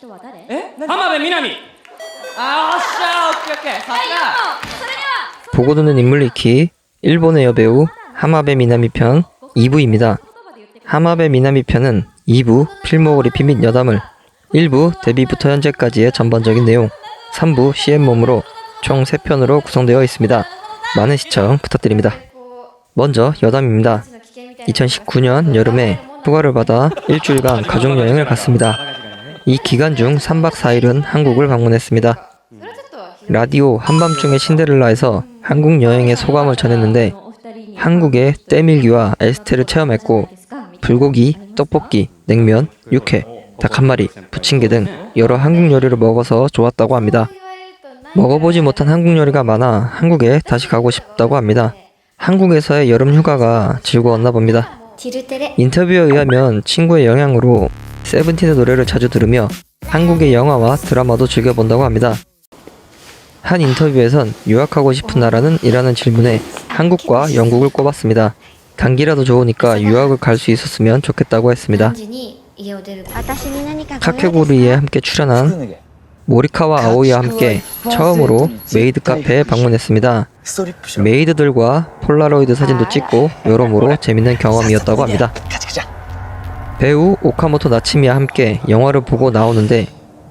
人は誰え浜辺美波あーっしゃーオッケーオッケーさすがそれでは 보고 듣는 인물 읽기 일본의 여배우 하마베 미나미 편 2부입니다. 하마베 미나미 편은 2부 필모그래피 및 여담을 1부 데뷔부터 현재까지의 전반적인 내용 3부 CM몸으로 총 3편으로 구성되어 있습니다. 많은 시청 부탁드립니다. 먼저 여담입니다. 2019년 여름에 휴가를 받아 일주일간 가족여행을 갔습니다. 이 기간 중 3박 4일은 한국을 방문했습니다. 라디오 한밤중에 신데렐라에서 한국 여행의 소감을 전했는데 한국의 떼밀기와 에스테를 체험했고 불고기, 떡볶이, 냉면, 육회, 닭 한 마리, 부침개 등 여러 한국 요리를 먹어서 좋았다고 합니다. 먹어보지 못한 한국 요리가 많아 한국에 다시 가고 싶다고 합니다. 한국에서의 여름 휴가가 즐거웠나 봅니다. 인터뷰에 의하면 친구의 영향으로 세븐틴의 노래를 자주 들으며 한국의 영화와 드라마도 즐겨본다고 합니다. 한 인터뷰에선 유학하고 싶은 나라는? 이라는 질문에 한국과 영국을 꼽았습니다. 단기라도 좋으니까 유학을 갈 수 있었으면 좋겠다고 했습니다. 카케고리에 함께 출연한 모리카와 아오이와 함께 처음으로 메이드 카페에 방문했습니다. 메이드들과 폴라로이드 사진도 찍고 여러모로 재밌는 경험이었다고 합니다. 배우 오카모토 나치미와 함께 영화를 보고 나오는데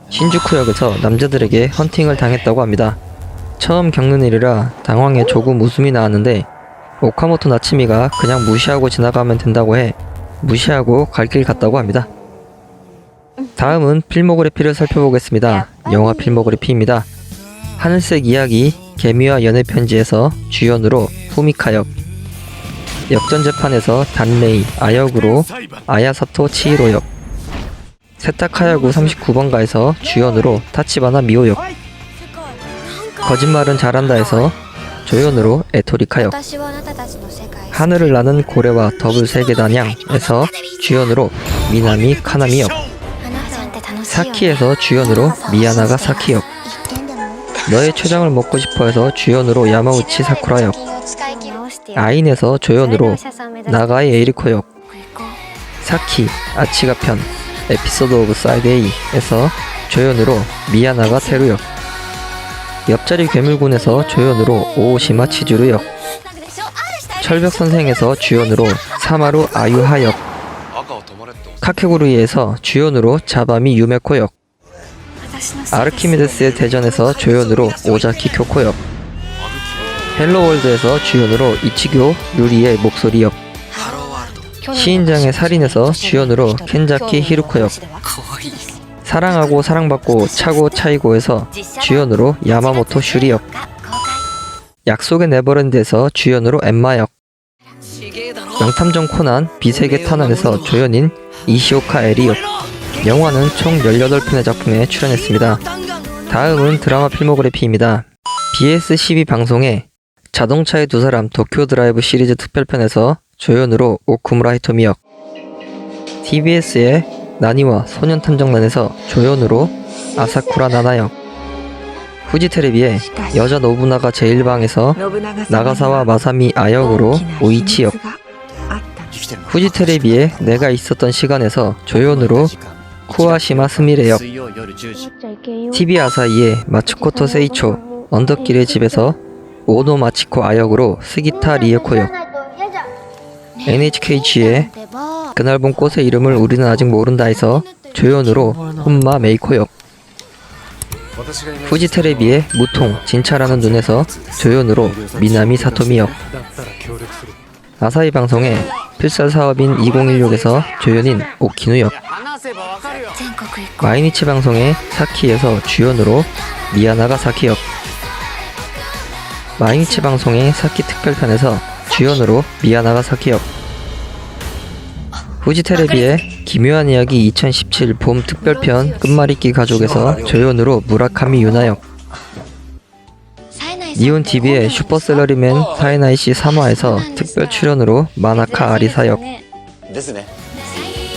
신주쿠역에서 남자들에게 헌팅을 당했다고 합니다. 처음 겪는 일이라 당황해 조금 웃음이 나왔는데 오카모토 나치미가 그냥 무시하고 지나가면 된다고 해 무시하고 갈 길 갔다고 합니다. 다음은 필모그래피를 살펴보겠습니다. 영화 필모그래피입니다. 하늘색 이야기 개미와 연애 편지에서 주연으로 후미카 역 역전 재판에서 단레이 아역으로 아야사토 치히로 역 세탁하야구 39번가에서 주연으로 타치바나 미호 역 거짓말은 잘한다에서 조연으로 에토리카 역 하늘을 나는 고래와 더블 세계단양에서 주연으로 미나미 카나미 역 사키에서 주연으로 미야나가 사키 역 너의 초장을 먹고 싶어해서 주연으로 야마우치 사쿠라 역 아인에서 조연으로 나가의 에리코역, 사키 아치가 편 에피소드 오브 사이드 A에서 조연으로 미야나가 테루 역, 옆자리 괴물군에서 조연으로 오오시마 치즈루 역, 철벽 선생에서 주연으로 사마루 아유하 역, 카케구루이에서 주연으로 자바미 유메코 역, 아르키메데스의 대전에서 조연으로 오자키 교코 역, 헬로월드에서 주연으로 이치교 유리의 목소리 역 시인장의 살인에서 주연으로 켄자키 히루코 역. 사랑하고 사랑받고 차고 차이고에서 주연으로 야마모토 슈리 역. 약속의 네버랜드에서 주연으로 엠마 역. 명탐정 코난 비세계 탄환에서 조연인 이시오카 에리 역. 영화는 총 18편의 작품에 출연했습니다. 다음은 드라마 필모그래피입니다. BS12 방송에 자동차의 두 사람 도쿄 드라이브 시리즈 특별편에서 조연으로 오쿠무라 히토미역. TBS의 나니와 소년탐정단에서 조연으로 아사쿠라 나나역 후지테레비의 여자 노부나가 제1방에서 나가사와 마사미 아역으로 오이치역. 후지테레비의 내가 있었던 시간에서 조연으로 쿠아시마 스미레역. TV 아사이의 마츠코토 세이초 언덕길의 집에서 오노 마치코 아역으로 스기타 리에코 역 NHKG의 그날 본 꽃의 이름을 우리는 아직 모른다에서 조연으로 혼마 메이코 역 후지테레비의 무통 진찰하는 눈에서 조연으로 미나미 사토미 역 아사히 방송의 필살 사업인 2016에서 조연인 오키누 역 마이니치 방송의 사키에서 주연으로 미아나가 사키 역 마이니치 방송의 사키 특별편에서 주연으로 미야나가 사키역 후지테레비의 기묘한 이야기 2017 봄 특별편 끝말잇기 가족에서 조연으로 무라카미 유나역. 니온 TV의 슈퍼셀러리맨 사이나이시 3화에서 특별 출연으로 마나카 아리사 역.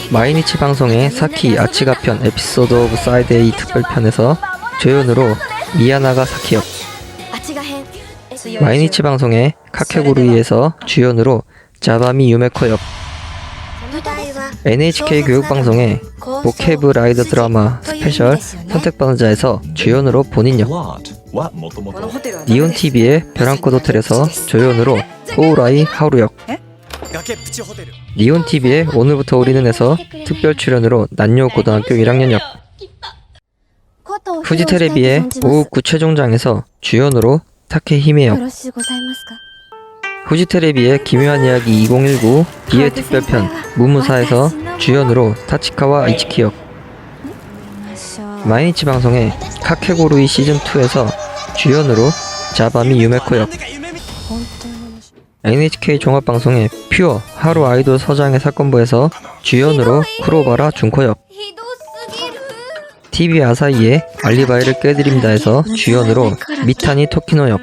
마이니치 방송의 사키 아치가편 에피소드 오브 사이드 A 특별편에서 조연으로 미야나가 사키 역 마이니치 방송의 카케고르이에서 주연으로 자바미 유메코 역 NHK 교육방송의 보케브 라이더 드라마 스페셜 선택받은 자에서 주연으로 본인 역 니온TV의 벼랑꽃 호텔에서 조연으로 호우라이 하루 역. 니온TV의 오늘부터 우리는에서 특별 출연으로 난요 고등학교 1학년 역. 후지테레비의 오후 구최종장에서 주연으로 타케 히메요. 후지테레비의 기묘한 이야기 2019 2회 특별편 무무사에서 주연으로 타치카와 이치키 역. 마이니치 방송의 카케고루이 시즌2에서 주연으로 자바미 유메코 역. NHK 종합방송의 퓨어 하루 아이돌 서장의 사건부에서 주연으로 쿠로바라 준코 역. TV 아사히의 알리바이를 깨드립니다 에서 주연으로 미타니 토키노 역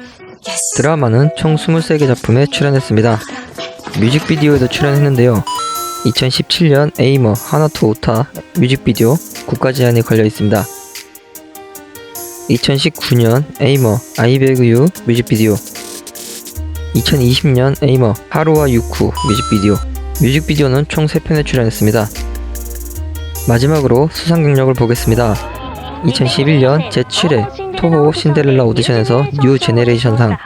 드라마는 총 23개 작품에 출연했습니다. 뮤직비디오에도 출연했는데요. 2017년 에이머 하나투 오타 뮤직비디오 국가 제한이 걸려 있습니다. 2019년 에이머 아이베그 유 뮤직비디오 2020년 에이머 하루와 유쿠 뮤직비디오 뮤직비디오는 총 3편에 출연했습니다. 마지막으로 수상 경력을 보겠습니다. 2011년 제7회 토호 신데렐라 오디션에서 뉴 제네레이션상.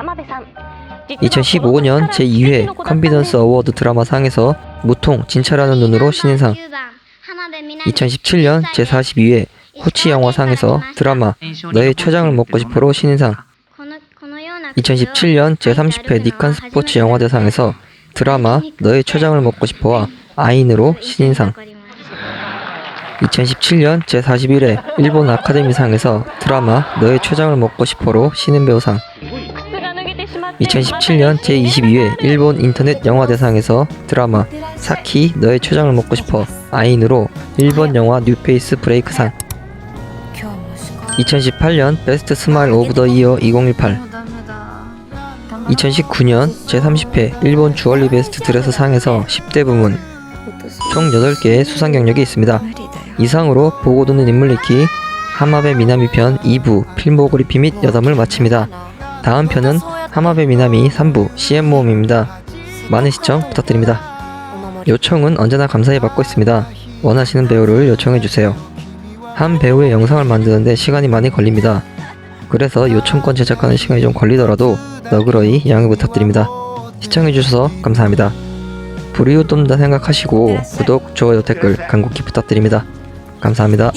2015년 제2회 컨비던스 어워드 드라마상에서 무통 진찰하는 눈으로 신인상. 2017년 제42회 코치 영화상에서 드라마 너의 초장을 먹고 싶어로 신인상. 2017년 제30회 니칸 스포츠 영화대상에서 드라마 너의 초장을 먹고 싶어와 아인으로 신인상. 2017년 제41회 일본 아카데미상에서 드라마 너의 초장을 먹고 싶어로 신인배우상. 2017년 제22회 일본 인터넷 영화 대상에서 드라마 사키 너의 초장을 먹고 싶어 아인으로 일본 영화 뉴페이스 브레이크상. 2018년 베스트 스마일 오브 더 이어 2018 2019년 제30회 일본 주얼리 베스트 드레서 상에서 10대 부문. 총 8개의 수상 경력이 있습니다. 이상으로 보고 듣는 인물 리키 하마베 미나미 편 2부 필모그리피 및 여담을 마칩니다. 다음 편은 하마베 미나미 3부 CM 모음입니다. 많은 시청 부탁드립니다. 요청은 언제나 감사히 받고 있습니다. 원하시는 배우를 요청해주세요. 한 배우의 영상을 만드는데 시간이 많이 걸립니다. 그래서 요청권 제작하는 시간이 좀 걸리더라도 너그러이 양해 부탁드립니다. 시청해주셔서 감사합니다. 불이웃돈다 생각하시고 구독, 좋아요, 댓글 간곡히 부탁드립니다. 감사합니다.